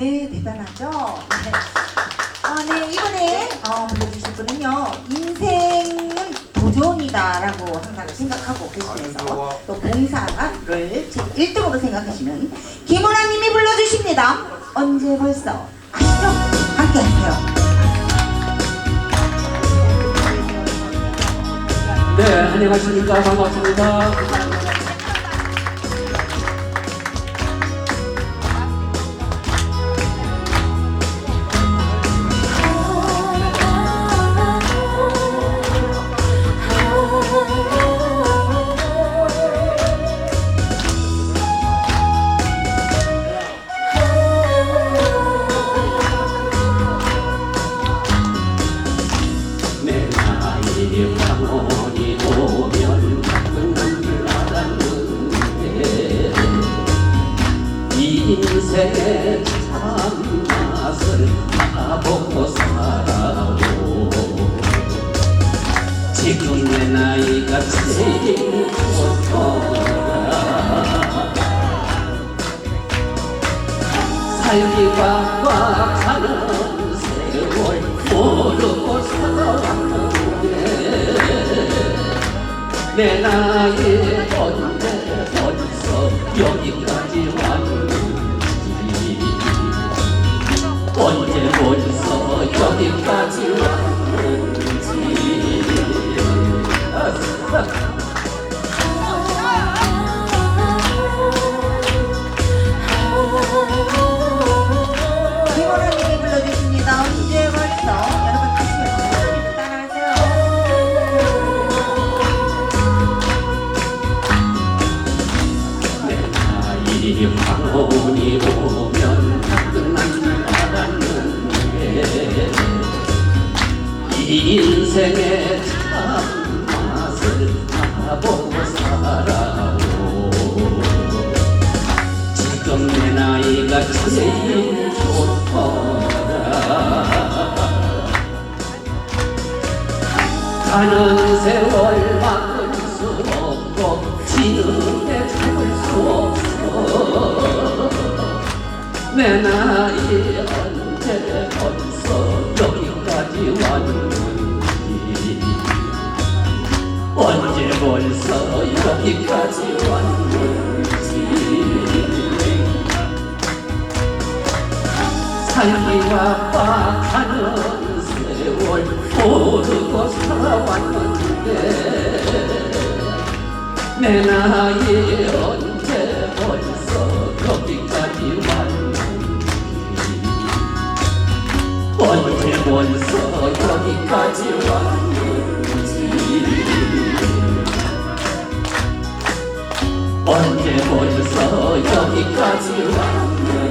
네, 대단하죠? 네. 아, 네, 이번에 어, 불러주실 분은요, 인생은 도전이다라고 항상 생각하고 계시면서 또 봉사를 제 1등으로 생각하시는 김은아님이 불러주십니다. 언제 벌써 아시죠? 함께 하세요. 네, 안녕하십니까. 반갑습니다. 인생의 참맛을 다 보고 살아오 지금 내 나이가 제일 좋더라. 살기가 꽉 차는 내 인생의 참 맛을 다 보고 살아오. 지금 내 나이가 제일 좋더라. 가는 세월 막을 수 없고 지는 게 참을 수 없어. 내 나이 언제 언제 벌써 여기까지 왔는지 살기가 빡하는 세월 모르고 살아왔는데 내 나이 언제 벌써 여기까지 왔는지? 언제 벌써 여기까지 왔는지 언제 벌써 여기까지 왔는지